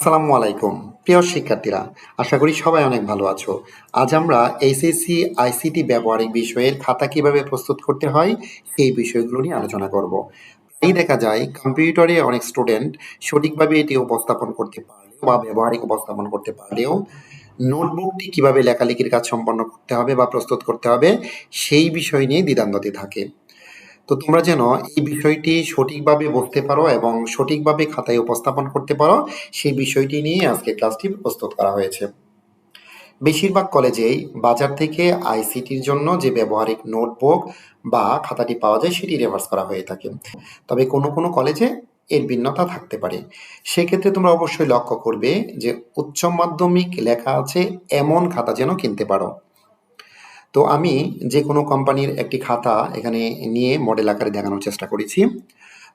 আসসালামু আলাইকুম। প্রিয় শিক্ষার্থীরা, আশা করি সবাই অনেক ভালো আছো। আজ আমরা এইচএসসি আইসিটি ব্যবহারিক বিষয়ের খাতা কীভাবে প্রস্তুত করতে হয়, এই বিষয়গুলো নিয়ে আলোচনা করব। এই দেখা যায়, কম্পিউটারে অনেক স্টুডেন্ট সঠিকভাবে এটি উপস্থাপন করতে পারলেও বা ব্যবহারিক উপস্থাপন করতে পারলেও নোটবুকটি কীভাবে লেখালেখির কাজ সম্পন্ন করতে হবে বা প্রস্তুত করতে হবে, সেই বিষয় নিয়ে দ্বিধান্দ্বতে থাকে। তো তোমরা যেন এই বিষয়টি সঠিকভাবে বুঝতে পারো এবং সঠিকভাবে খাতায় উপস্থাপন করতে পারো, সেই বিষয়টি নিয়ে আজকে ক্লাসটি প্রস্তুত করা হয়েছে। বেশিরভাগ কলেজেই বাজার থেকে আইসিটির জন্য যে ব্যবহারিক নোটবুক বা খাতাটি পাওয়া যায়, সেটি রেভার্স করা হয়ে থাকে। তবে কোনো কোনো কলেজে এর ভিন্নতা থাকতে পারে। সেক্ষেত্রে তোমরা অবশ্যই লক্ষ্য করবে যে উচ্চ মাধ্যমিক লেখা আছে, এমন খাতা যেন কিনতে পারো। তো আমি যে কোনো কোম্পানির একটি খাতা এখানে নিয়ে মডেল আকারে দেখানোর চেষ্টা করেছি।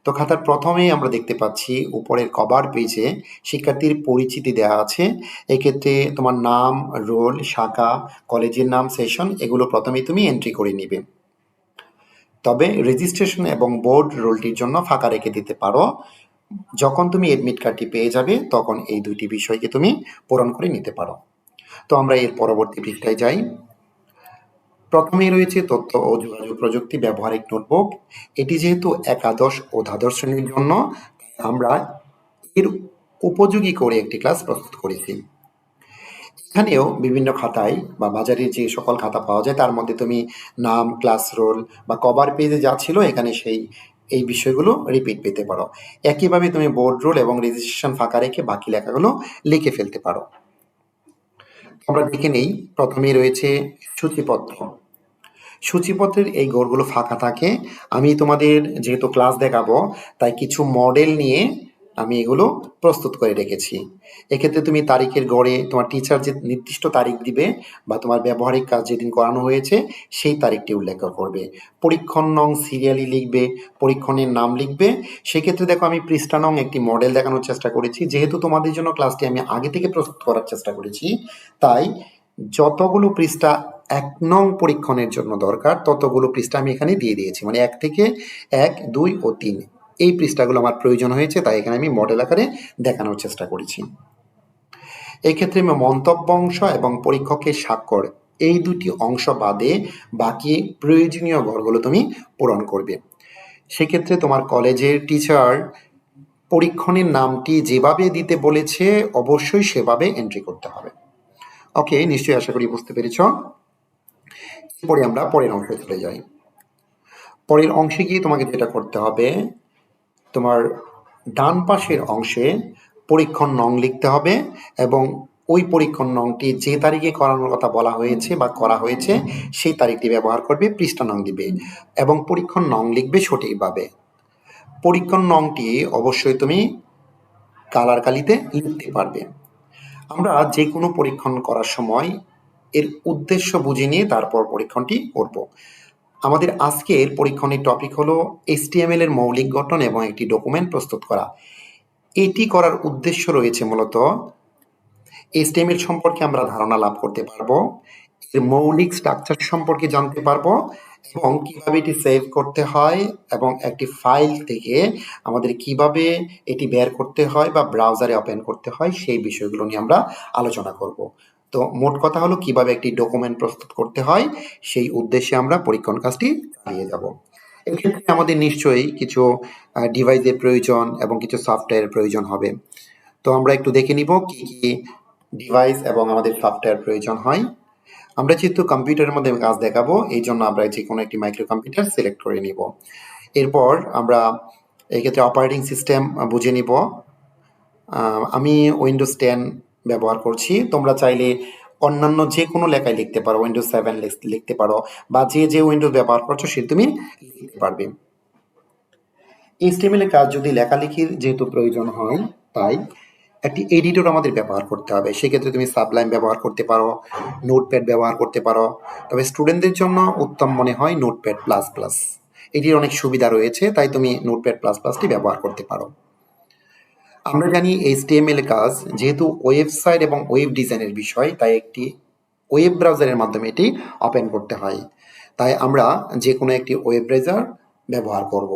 তো খাতার প্রথমেই আমরা দেখতে পাচ্ছি উপরের কভার পেজে শিক্ষার্থীর পরিচিতি দেওয়া আছে। এক্ষেত্রে তোমার নাম রোল শাখা কলেজের নাম সেশন এগুলো প্রথমেই তুমি এন্ট্রি করে নিবে। তবে রেজিস্ট্রেশন এবং বোর্ড রোলটির জন্য ফাঁকা রেখে দিতে পারো। যখন তুমি এডমিট কার্ডটি পেয়ে যাবে, তখন এই দুইটি বিষয়কে তুমি পূরণ করে নিতে পারো। তো আমরা এর পরবর্তী পৃষ্ঠায় যাই। প্রথমেই রয়েছে তথ্য ও যোগাযোগ প্রযুক্তি ব্যবহারিক নোটবুক। এটি যেহেতু একাদশ ও দ্বাদশ শ্রেণির জন্য আমরা এর উপযোগী করে একটি ক্লাস প্রস্তুত করেছি। এখানেও বিভিন্ন খাতায় বা বাজারে যে সকল খাতা পাওয়া যায়, তার মধ্যে তুমি নাম, ক্লাস রোল বা কভার পেজে যা ছিল, এখানে সেই, এই বিষয়গুলো রিপিট পেতে পারো। একইভাবে তুমি বোর্ড রোল এবং রেজিস্ট্রেশন ফাঁকা রেখে বাকি লেখাগুলো লিখে ফেলতে পারো। আমরা দেখে নেই, প্রথমেই রয়েছে সূচিপত্র। সূচিপত্রের এই গড়গুলো ফাঁকা থাকে। আমি তোমাদের যেহেতু ক্লাস দেখাবো, তাই কিছু মডেল নিয়ে আমি এগুলো প্রস্তুত করে রেখেছি। এক্ষেত্রে তুমি তারিখের গড়ে তোমার টিচার যে নির্দিষ্ট তারিখ দিবে বা তোমার ব্যবহারিক কাজ যেদিন করানো হয়েছে, সেই তারিখটি উল্লেখ করবে। পরীক্ষণ নং সিরিয়ালি লিখবে, পরীক্ষণের নাম লিখবে। সেক্ষেত্রে দেখো আমি পৃষ্ঠা নং একটি মডেল দেখানোর চেষ্টা করেছি। যেহেতু তোমাদের জন্য ক্লাসটি আমি আগে থেকে প্রস্তুত করার চেষ্টা করেছি, তাই যতগুলো পৃষ্ঠা এক নং পরীক্ষণের জন্য দরকার, ততগুলো পৃষ্ঠা আমি এখানে দিয়ে দিয়েছি। মানে এক থেকে এক, দুই ও তিন। এই পৃষ্ঠাগুলো আমার প্রয়োজন হয়েছে, তাই এখানে আমি মডেল আকারে দেখানোর চেষ্টা করেছি। এই ক্ষেত্রে আমি মন্তব্য অংশ এবং পরীক্ষকের স্বাক্ষর, এই দুটি অংশ বাদে বাকি প্রয়োজনীয় ঘরগুলো তুমি পূরণ করবে। সেক্ষেত্রে তোমার কলেজের টিচার পরীক্ষণের নামটি যেভাবে দিতে বলেছে, অবশ্যই সেভাবে এন্ট্রি করতে হবে। ওকে নিশ্চয়ই আশা করি বুঝতে পেরেছ। এরপরে আমরা পরের অংশে চলে যাই। পরের অংশে গিয়ে তোমাকে যেটা করতে হবে তোমার ডান পাশের অংশে পরীক্ষণ নং লিখতে হবে এবং ওই পরীক্ষণ নংটি যে তারিখে করানোর কথা বলা হয়েছে বা করা হয়েছে, সেই তারিখটি ব্যবহার করবে, পৃষ্ঠা নং দিবে এবং পরীক্ষণ নং লিখবে সঠিকভাবে। পরীক্ষণ নংটি অবশ্যই তুমি কালার কালিতে লিখতে পারবে। আমরা যে কোনো পরীক্ষণ করার সময় এর উদ্দেশ্য বুঝে নিয়ে তারপর পরীক্ষণটি করব। আমাদের আজকের পরীক্ষণের টপিক হলো এইচটিএমএল এর মৌলিক গঠন এবং একটি ডকুমেন্ট প্রস্তুত করা। এটি করার উদ্দেশ্য রয়েছে মূলত এইচটিএমএল সম্পর্কে আমরা ধারণা লাভ করতে পারব, এর মৌলিক স্ট্রাকচার সম্পর্কে জানতে পারব এবং কীভাবে এটি সেভ করতে হয় এবং একটি ফাইল থেকে আমাদের কীভাবে এটি বের করতে হয় বা ব্রাউজারে ওপেন করতে হয় সেই বিষয়গুলো নিয়ে আমরা আলোচনা করব। তো মোট কথা হলো কীভাবে একটি ডকুমেন্ট প্রস্তুত করতে হয়, সেই উদ্দেশ্যে আমরা পরীক্ষণ কাজটি চালিয়ে যাব। এক্ষেত্রে আমাদের নিশ্চয়ই কিছু ডিভাইসের প্রয়োজন এবং কিছু সফটওয়্যারের প্রয়োজন হবে। তো আমরা একটু দেখে নিব কি কি ডিভাইস এবং আমাদের সফটওয়্যার প্রয়োজন হয়। আমরা যেহেতু কম্পিউটারের মধ্যে কাজ দেখাবো, এই জন্য আমরা যে কোনো একটি মাইক্রো কম্পিউটার সিলেক্ট করে নিব। এরপর আমরা এক্ষেত্রে অপারেটিং সিস্টেম বুঝে নিব। আমি উইন্ডোজ টেন ব্যবহার করছি। তোমরা চাইলে অন্যান্য যে কোনো লেখায় লিখতে পারো উইন্ডোজ সেভেন লিখতে পারো, বা যে যে উইন্ডোজ ব্যবহার করছ সে তুমি লিখতে পারবে। এইচটিএমএল কাজ যদি লেখালেখির যেহেতু প্রয়োজন হয়, তাই একটি এডিটর আমাদের ব্যবহার করতে হবে। সেক্ষেত্রে তুমি সাবলাইন ব্যবহার করতে পারো নোটপ্যাড ব্যবহার করতে পারো। তবে স্টুডেন্টদের জন্য উত্তম মনে হয় নোটপ্যাড প্লাস প্লাস এটির অনেক সুবিধা রয়েছে, তাই তুমি নোটপ্যাড প্লাস প্লাসটি ব্যবহার করতে পারো। আমরা জানি এইচ এইচটিএমএল কাজ যেহেতু ওয়েবসাইট এবং ওয়েব ডিজাইনের বিষয়, তাই একটি ওয়েব ব্রাউজারের মাধ্যমে এটি ওপেন করতে হয়। তাই আমরা যে কোনো একটি ওয়েব ব্রাউজার ব্যবহার করব।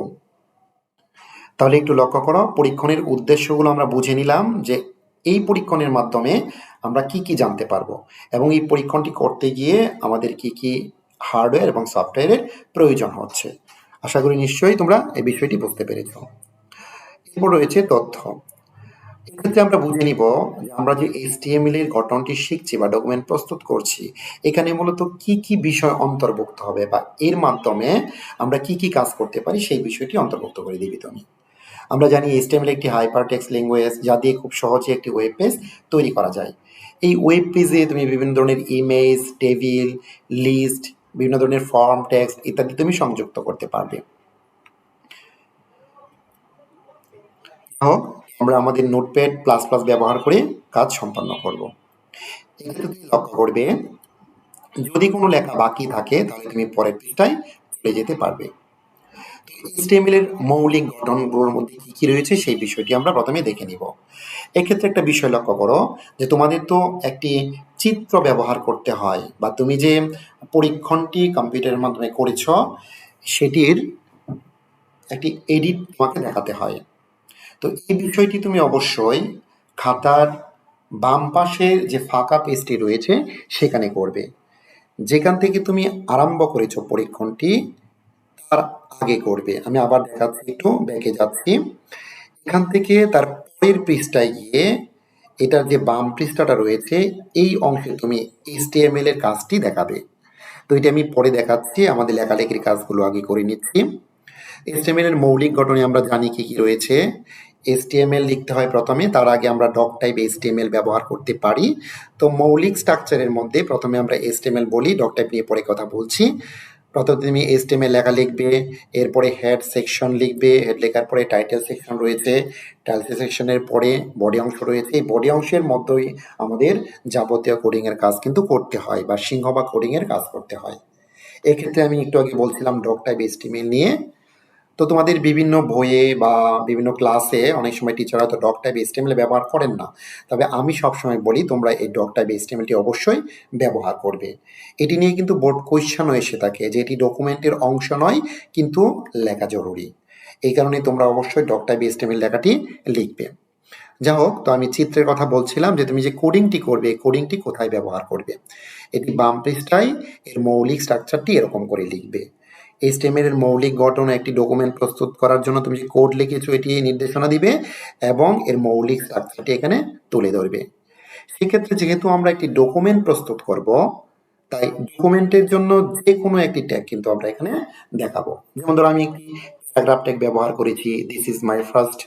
তাহলে একটু লক্ষ্য করো, পরীক্ষণের উদ্দেশ্যগুলো আমরা বুঝে নিলাম যে এই পরীক্ষণের মাধ্যমে আমরা কি কি জানতে পারব এবং এই পরীক্ষণটি করতে গিয়ে আমাদের কি কি হার্ডওয়্যার এবং সফটওয়্যারের প্রয়োজন হচ্ছে। আশা করি নিশ্চয়ই তোমরা এই বিষয়টি বুঝতে পেরেছ। এরপর রয়েছে তথ্য। এক্ষেত্রে আমরা বুঝে নিব আমরা যে এইচটিএমএল এর গঠনটি শিখছি বা ডকুমেন্ট প্রস্তুত করছি, এখানে মূলত কি কি বিষয় অন্তর্ভুক্ত হবে বা এর মাধ্যমে আমরা কি কি কাজ করতে পারি সেই বিষয়টি অন্তর্ভুক্ত করে দিবি তুমি। আমরা জানি এইচটিএমএল একটি হাইপারটেক্সট ল্যাঙ্গুয়েজ যা দিয়ে খুব সহজে একটি ওয়েব পেজ তৈরি করা যায়। এই ওয়েব পেজে তুমি বিভিন্ন ধরনের ইমেজ টেবিল লিস্ট বিভিন্ন ধরনের ফর্ম টেক্সট ইত্যাদি তুমি সংযুক্ত করতে পারবে। হোক আমরা আমাদের নোটপ্যাড প্লাস প্লাস ব্যবহার করে কাজ সম্পন্ন করব। তুমি লক্ষ্য করবে, যদি কোনো লেখা বাকি থাকে, তাহলে তুমি পরের পৃষ্ঠায় চলে যেতে পারবে। এইচটিএমএল এর মৌলিক গঠনগুলোর মধ্যে কী কী রয়েছে, সেই বিষয়টি আমরা প্রথমে দেখে নিব। এক্ষেত্রে একটা বিষয় লক্ষ্য করো, যে তোমাদের তো একটি চিত্র ব্যবহার করতে হয়, বা তুমি যে পরীক্ষণটি কম্পিউটারের মাধ্যমে করেছ, সেটির একটি এডিট তোমাকে দেখাতে হয়। তো এই বিষয়টি তুমি অবশ্যই খাতার বাম পাশের যে ফাঁকা পেজটি রয়েছে, সেখানে করবে। যেখান থেকে তুমি আরম্ভ করেছ পরীক্ষণটি, তার আগে করবে। আমি আবার দেখাচ্ছি, একটু ব্যাকে যাচ্ছি। এখান থেকে তার পরের পৃষ্ঠায় গিয়ে এটার যে বাম পৃষ্ঠাটা রয়েছে, এই অংশে তুমি এইচটিএমএল এর কাজটি দেখাবে। তো এটা আমি পরে দেখাচ্ছি, আমাদের লেখালেখির কাজগুলো আগে করে নিচ্ছি। এইচটিএমএল এর মৌলিক গঠনে আমরা জানি কি কি রয়েছে। HTML লিখতে হয় প্রথমে, তার আগে আমরা ডক টাইপ HTML ব্যবহার করতে পারি। তো মৌলিক স্ট্রাকচারের মধ্যে প্রথমে আমরা HTML বলি ডক টাইপ নিয়ে পরে কথা বলছি। প্রথমে তুমি HTML লেখা লিখবে, এরপরে হেড সেকশন লিখবে হেড লেখার পরে টাইটেল সেকশন রয়েছে টাইটেল সেকশনের পরে বডি অংশ রয়েছে। এই বডি অংশের মধ্যেই আমাদের যাবতীয় কোডিং এর কাজ কিন্তু করতে হয় বা সিংহ বা কোডিং এর কাজ করতে হয়। এক্ষেত্রে আমি একটু আগে বলছিলাম ডক টাইপ HTML নিয়ে। তো তোমাদের বিভিন্ন বইয়ে বা বিভিন্ন ক্লাসে অনেক সময় টিচাররা তো ডক টাইপ এস্টিমেল ব্যবহার করেন না। তবে আমি সবসময় বলি, তোমরা এই ডক টাইপ এস্টিমেলটি অবশ্যই ব্যবহার করবে। এটি নিয়ে কিন্তু বোর্ড কোয়েশ্চানও এসে থাকে যে এটি ডকুমেন্টের অংশ নয়, কিন্তু লেখা জরুরি। এই কারণে তোমরা অবশ্যই ডক টাইপ এস্টিমেল লেখাটি লিখবে। যা হোক, তো আমি চিত্রের কথা বলছিলাম যে তুমি যে কোডিংটি করবে কোডিংটি কোথায় ব্যবহার করবে? এটি বাম পৃষ্ঠায় এর মৌলিক স্ট্রাকচারটি এরকম করে লিখবে। এর মৌলিক গঠন একটি ডকুমেন্ট প্রস্তুত করার জন্য তুমি যে কোড লিখেছো, এটি নির্দেশনা দিবে এবং এর মৌলিক স্ট্রাকচারটি এখানে তুলে ধরবে। সেক্ষেত্রে যেহেতু আমরা একটি ডকুমেন্ট প্রস্তুত করব, তাই ডকুমেন্টের জন্য যে কোনো একটি ট্যাগ কিন্তু আমরা এখানে দেখাবো। যেমন ধরো আমি একটি প্যারাগ্রাফ ট্যাগ ব্যবহার করেছি this is my first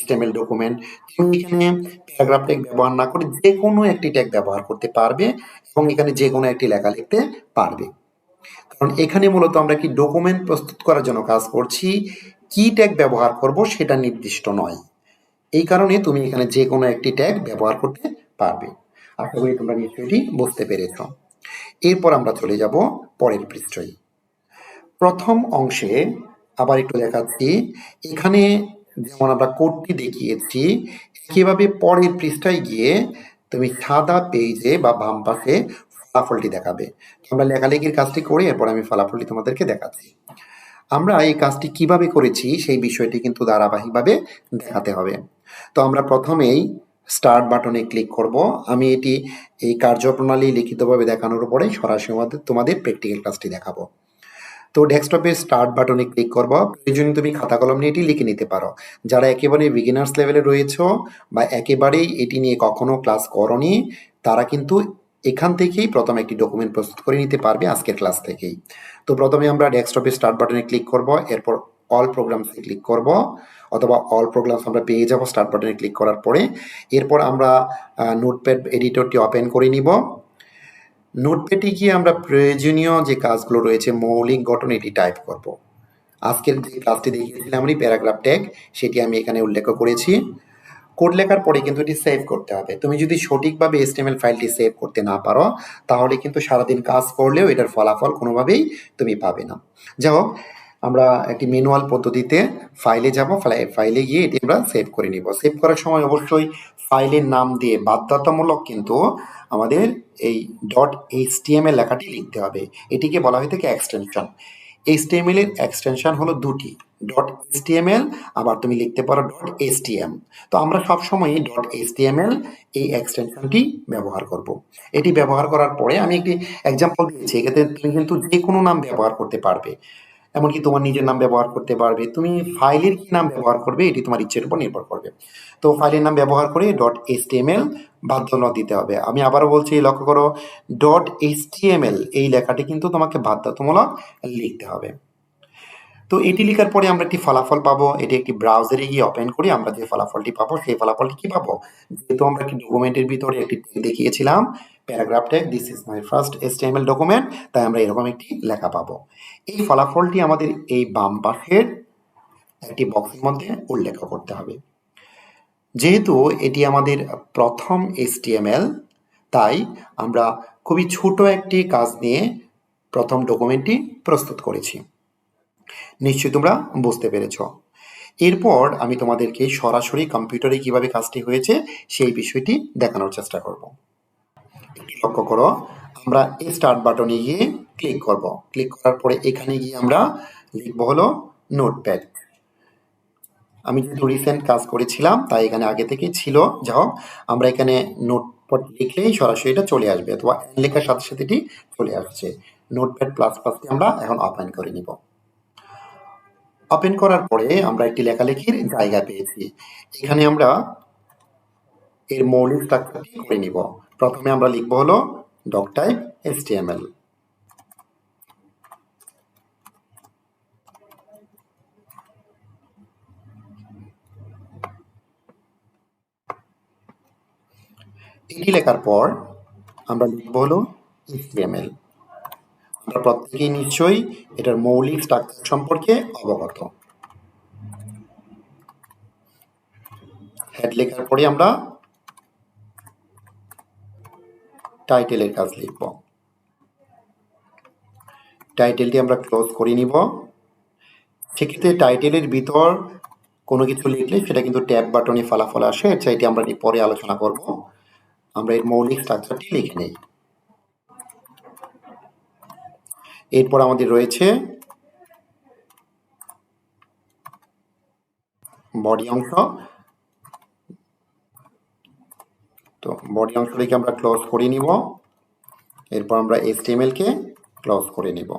HTML document তুমি এখানে প্যারাগ্রাফ ট্যাগ ব্যবহার না করে যে কোনো একটি ট্যাগ ব্যবহার করতে পারবে এবং এখানে যে কোনো একটি লেখা লিখতে পারবে। কারণ এখানে মূলত আমরা কি ডকুমেন্ট প্রস্তুত করার জন্য কাজ করছি, কি ট্যাগ ব্যবহার করব সেটা নির্দিষ্ট নয়। এই কারণে তুমি এখানে যে কোনো একটি ট্যাগ ব্যবহার করতে পারবে। আশা করি তোমরা নিশ্চয়ই বুঝতে পেরেছ। এরপর আমরা চলে যাব পরের পৃষ্ঠায় প্রথম অংশে আবার একটু দেখাচ্ছি। এখানে যেমন আমরা কোডটি দেখিয়েছি কীভাবে পরের পৃষ্ঠায় গিয়ে তুমি সাদা পেজে বা বাম পাশে ফলাফলটি দেখাবে। আমরা লেখালেখির কাজটি করে এরপর আমি ফলাফলটি তোমাদেরকে দেখাচ্ছি আমরা এই কাজটি কীভাবে করেছি সেই বিষয়টি কিন্তু ধারাবাহিকভাবে দেখাতে হবে। তো আমরা প্রথমেই স্টার্ট বাটনে ক্লিক করব। আমি এটি এই কার্যপ্রণালী লিখিতভাবে দেখানোর পরে সরাসরি তোমাদের প্র্যাকটিক্যাল কাজটি দেখাবো। তো ডেস্কটপে স্টার্ট বাটনে ক্লিক করব। প্রয়োজনে তুমি খাতা কলম নিয়ে এটি লিখে নিতে পারো। যারা একেবারে বিগিনার্স লেভেলে রয়েছে বা একেবারেই এটি নিয়ে কখনো ক্লাস করনি, তারা কিন্তু এখান থেকেই প্রথমে একটি ডকুমেন্ট প্রস্তুত করে নিতে পারবে আজকের ক্লাস থেকেই। তো প্রথমে আমরা ডেস্কটপে স্টার্ট বাটনে ক্লিক করব, এরপর অল প্রোগ্রামসে ক্লিক করব, অথবা অল প্রোগ্রামস আমরা পেয়ে যাব স্টার্ট বাটনে ক্লিক করার পরে। এরপর আমরা নোটপ্যাড এডিটরটি ওপেন করে নিব। নোটপ্যাডে গিয়ে আমরা প্রয়োজনীয় যে কাজগুলো রয়েছে, মৌলিক গঠন এটি টাইপ করব। আজকের যে ক্লাসটি দেখিয়েছিলাম আমি প্যারাগ্রাফ ট্যাগ সেটি আমি এখানে উল্লেখ করেছি। কোড লেখার পরে কিন্তু এটি সেভ করতে হবে। তুমি যদি সঠিকভাবে এসটিএমএল ফাইলটি সেভ করতে না পারো, তাহলে কিন্তু সারাদিন কাজ করলেও এটার ফলাফল কোনোভাবেই তুমি পাবে না। যাই হোক, আমরা একটি ম্যানুয়াল পদ্ধতিতে ফাইলে যাব। ফাইলে গিয়ে এটি আমরা সেভ করে নিব। সেভ করার সময় অবশ্যই ফাইলের নাম দিয়ে বাধ্যতামূলক কিন্তু আমাদের এই ডট এইচটিএমএল লেখাটি লিখতে হবে। এটিকে বলা হয়ে থাকে এক্সটেনশন এইচটিএমএল এর এক্সটেনশন হলো দুটি ডট এইচটিএমএল আবার তুমি লিখতে পারো. ডট এসটিএম তো আমরা সবসময়ই. ডট এইচটিএমএল এই এক্সটেনশনটি ব্যবহার করব। এটি ব্যবহার করার পরে আমি একটি এক্সাম্পল দিয়েছি এক্ষেত্রে তুমি কিন্তু যে কোনো নাম ব্যবহার করতে পারবে। এমনকি তোমার নিজের নাম ব্যবহার করতে পারবে। তুমি ফাইলের কি নাম ব্যবহার করবে, এটি তোমার ইচ্ছের উপর নির্ভর করবে। তো ফাইলের নাম ব্যবহার করে. ডট এইচটিএমএল বাধ্যতামূলক দিতে হবে। আমি আবারও বলছি, লক্ষ্য করো ডট এইচটিএমএল এই লেখাটি কিন্তু তোমাকে বাধ্যতামূলক লিখতে হবে। তো এটি লেখার পরে আমরা একটি ফলাফল পাবো। এটি একটি ব্রাউজারে গিয়ে ওপেন করি আমরা যে ফলাফলটি পাবো, সেই ফলাফলটি কি পাবো? যেহেতু আমরা একটি ডকুমেন্টের ভিতরে একটি দেখিয়েছিলাম paragraph tag this is my first HTML document তাই আমরা এরকম একটি লেখা পাবো। এই ফলাফলটি আমাদের এই বাম পাশের একটি বক্সের মধ্যে উল্লেখ করতে হবে। যেহেতু এটি আমাদের প্রথম এসটিএমএল তাই আমরা খুবই ছোট একটি কাজ নিয়ে প্রথম ডকুমেন্টটি প্রস্তুত করেছি। নিশ্চয়ই তোমরা বুঝতে পেরেছ। এরপর আমি তোমাদেরকে সরাসরি কম্পিউটারে কীভাবে কাজটি হয়েছে সেই বিষয়টি দেখানোর চেষ্টা করব। লক্ষ্য করো, আমরা এই স্টার্ট বাটনে গিয়ে ক্লিক করব। ক্লিক করার পরে এখানে গিয়ে আমরা লিখব হলো নোটপ্যাড আমি যেহেতু রিসেন্ট কাজ করেছিলাম, তাই এখানে আগে থেকেই ছিল। যাও আমরা এখানে নোটপ্যাড লিখলেই সরাসরি এটা চলে আসবে, অথবা লেখার সাথে সাথে এটি চলে আসছে। নোটপ্যাড প্লাস প্লাসটি আমরা এখন ওপেন করে নিব। ওপেন করার পরে আমরা একটি লেখালেখির জায়গা পেয়েছি। এখানে আমরা এর মৌলিক স্ট্রাকচারটি করে নিব। প্রথমে আমরা লিখব হলো ডক টাইপ এসটিএমএল এটি লেখার পর আমরা লিখব হলো এইচটিএমএল আমরা প্রত্যেকেই নিশ্চয়ই এটার মৌলিক স্ট্রাকচার সম্পর্কে অবগত। হেড লেখার পরে আমরা টাইটেলের কাজ লিখব। টাইটেলটি আমরা ক্লোজ করে নিব। সেক্ষেত্রে টাইটেলের ভিতর কোনো কিছু লিখলে সেটা কিন্তু ট্যাব বাটনে ফলাফল আসে সেটি আমরা পরে আলোচনা করব? আমরা এর মৌলিক স্ট্রাকচারটি লিখে নেই। এরপর আমাদের রয়েছে বডি অংশ। তো বডি অংশটিকে আমরা ক্লোজ করে নিব। এরপর আমরা কে ক্লোজ করে নিব।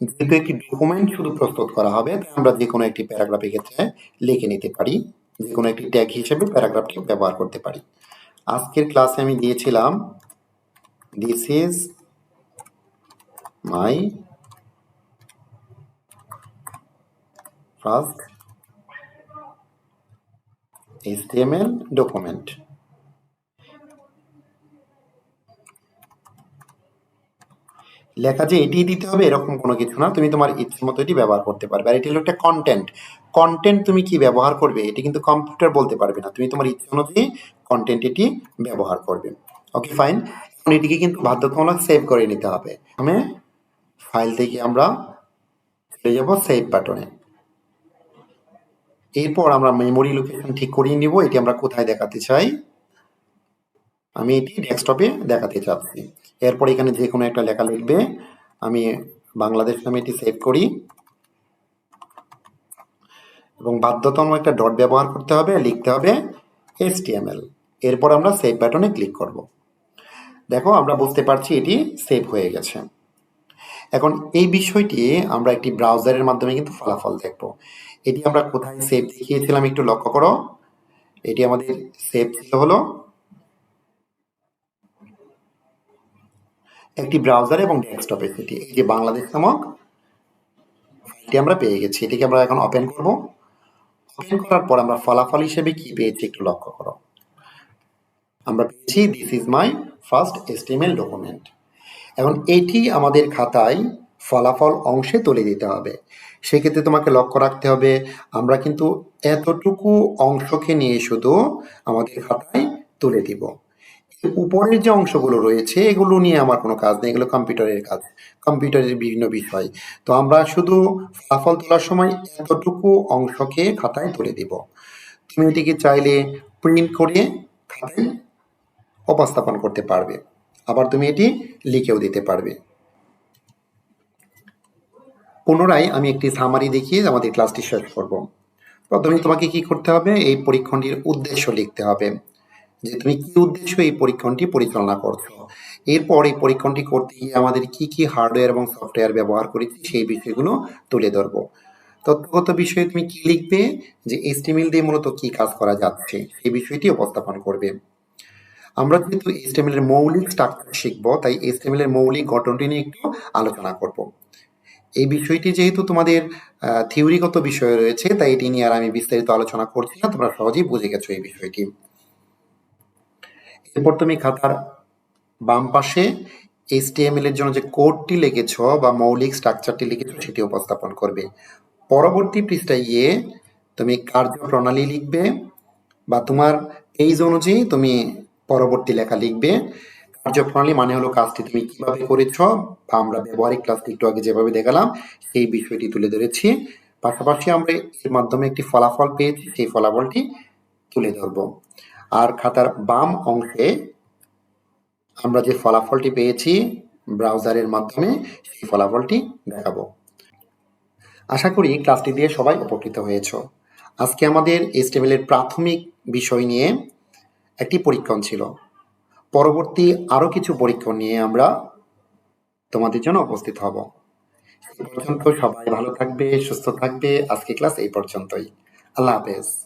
যেহেতু একটি ডকুমেন্ট শুধু প্রস্তুত করা হবে আমরা যে কোনো একটি প্যারাগ্রাফের ক্ষেত্রে লিখে নিতে পারি। যে কোনো একটি ট্যাগ হিসেবে প্যারাগ্রাফটি ব্যবহার করতে পারি। আজকের ক্লাসে আমি দিয়েছিলাম this is my first HTML document. লেখা যে এটি দিতে হবে এরকম কোনো কিছু না, তুমি তোমার ইচ্ছে মতো এটি ব্যবহার করতে পারবে। আর এটি হলো একটা কন্টেন্ট কন্টেন্ট তুমি কি ব্যবহার করবে, এটি কিন্তু কম্পিউটার বলতে পারবে না। তুমি তোমার ইচ্ছে অনুযায়ী কন্টেন্ট এটি ব্যবহার করবে। ওকে ফাইন এখন এটিকে কিন্তু বাধ্যতামূলক সেভ করে নিতে হবে। আমি ফাইল থেকে আমরা চলে যাব সেভ বাটনে এরপর আমরা মেমোরি লোকেশন ঠিক করিয়ে নিব, এটি আমরা কোথায় দেখাতে চাই? আমি এটি ডেস্কটপে দেখাতে চাচ্ছি। এরপর এখানে যে কোনো একটা লেখা লিখবে, আমি বাংলাদেশ নামে এটি সেভ করি। এবং বাধ্যতামূলক একটা ডট ব্যবহার করতে হবে, লিখতে হবে এসটিএমএল এরপর আমরা সেভ বাটনে ক্লিক করব। দেখো, আমরা বুঝতে পারছি এটি সেভ হয়ে গেছে। এখন এই বিষয়টি আমরা একটি ব্রাউজারের মাধ্যমে কিন্তু ফলাফল দেখব। এটি আমরা কোথায় সেভ দেখিয়েছিলাম একটু লক্ষ্য করো। এটি আমাদের সেভ ছিল হলো। একটি ব্রাউজার এবং ডেস্কটপে সেটি, এই যে বাংলাদেশ নামক ফাইলটি আমরা পেয়ে গেছি। এটিকে আমরা এখন ওপেন করব। ওপেন করার পর আমরা ফলাফল হিসেবে কি পেয়েছি একটু লক্ষ্য করো। আমরা পেয়েছি this is my first HTML document এখন এটি আমাদের খাতায় ফলাফল অংশে তুলে দিতে হবে। সেক্ষেত্রে তোমাকে লক্ষ্য রাখতে হবে, আমরা কিন্তু এতটুকু অংশকে নিয়ে শুধু আমাদের খাতায় তুলে দিব। উপরের যে অংশগুলো রয়েছে, এগুলো নিয়ে আমার কোনো কাজ নেই, এগুলো কম্পিউটারের কাজ, কম্পিউটারের বিভিন্ন বিষয়। তো আমরা শুধু ফলাফল তোলার সময় এতটুকু অংশকে খাতায় তুলে দিব। তুমি এটিকে চাইলে প্রিন্ট করে খাতায় উপস্থাপন করতে পারবে। আবার তুমি এটি লিখেও দিতে পারবে। পুনরায় আমি একটি সামারি দেখিয়ে আমাদের ক্লাসটি শেষ করব। প্রথমে তোমাকে কি করতে হবে? এই পরীক্ষণটির উদ্দেশ্য লিখতে হবে। যে তুমি কি উদ্দেশ্য এই পরীক্ষণটি পরিচালনা করছ? এরপর এই পরীক্ষণটি করতে গিয়ে আমাদের কি কি হার্ডওয়্যার এবং সফটওয়্যার ব্যবহার করেছি সেই বিষয়গুলো তুলে ধরবো। তথ্যগত বিষয়ে তুমি কি লিখবে? যে এইচটিএমএল দিয়ে মূলত কি কাজ করা যাচ্ছে? সেই বিষয়টি উপস্থাপন করবে। আমরা যেহেতু এইচটিএমএল মৌলিক স্ট্রাকচার শিখব, তাই এইচটিএমএল মৌলিক গঠনটি নিয়ে একটু আলোচনা করব। এই বিষয়টি যেহেতু তোমাদের থিওরিগত বিষয় রয়েছে, তাই এটি নিয়ে আর আমি বিস্তারিত আলোচনা করছি না, তোমরা সহজেই বুঝে গেছো এই বিষয়টি। এরপর তুমি খাতার বাম পাশে এইচটিএমএল এর জন্য যে কোডটি লিখেছ বা মৌলিক স্ট্রাকচারটি লিখেছ, সেটি উপস্থাপন করবে। পরবর্তী পৃষ্ঠায় গিয়ে তুমি কার্যপ্রণালী লিখবে বা তোমার পেজ অনুযায়ী তুমি পরবর্তী লেখা লিখবে। কার্যপ্রণালী মানে হলো কাজটি তুমি কীভাবে করেছ বা আমরা ব্যবহারিক ক্লাসটি একটু আগে যেভাবে দেখালাম, সেই বিষয়টি তুলে ধরেছি। পাশাপাশি আমরা এর মাধ্যমে একটি ফলাফল পেয়েছি, সেই ফলাফলটি তুলে ধরব। আর খাতার বাম অংশে আমরা যে ফলাফলটি পেয়েছি ব্রাউজারের মাধ্যমে, সেই ফলাফলটি দেখাবো। আশা করি ক্লাসটি দিয়ে সবাই উপকৃত হয়েছ। আজকে আমাদের এস্টেমেল এর প্রাথমিক বিষয় নিয়ে একটি পরীক্ষণ ছিল। পরবর্তী আরও কিছু পরীক্ষণ নিয়ে আমরা তোমাদের জন্য উপস্থিত হব। পর্যন্ত সবাই ভালো থাকবে, সুস্থ থাকবে। আজকে ক্লাস এই পর্যন্তই। আল্লাহ হাফেজ।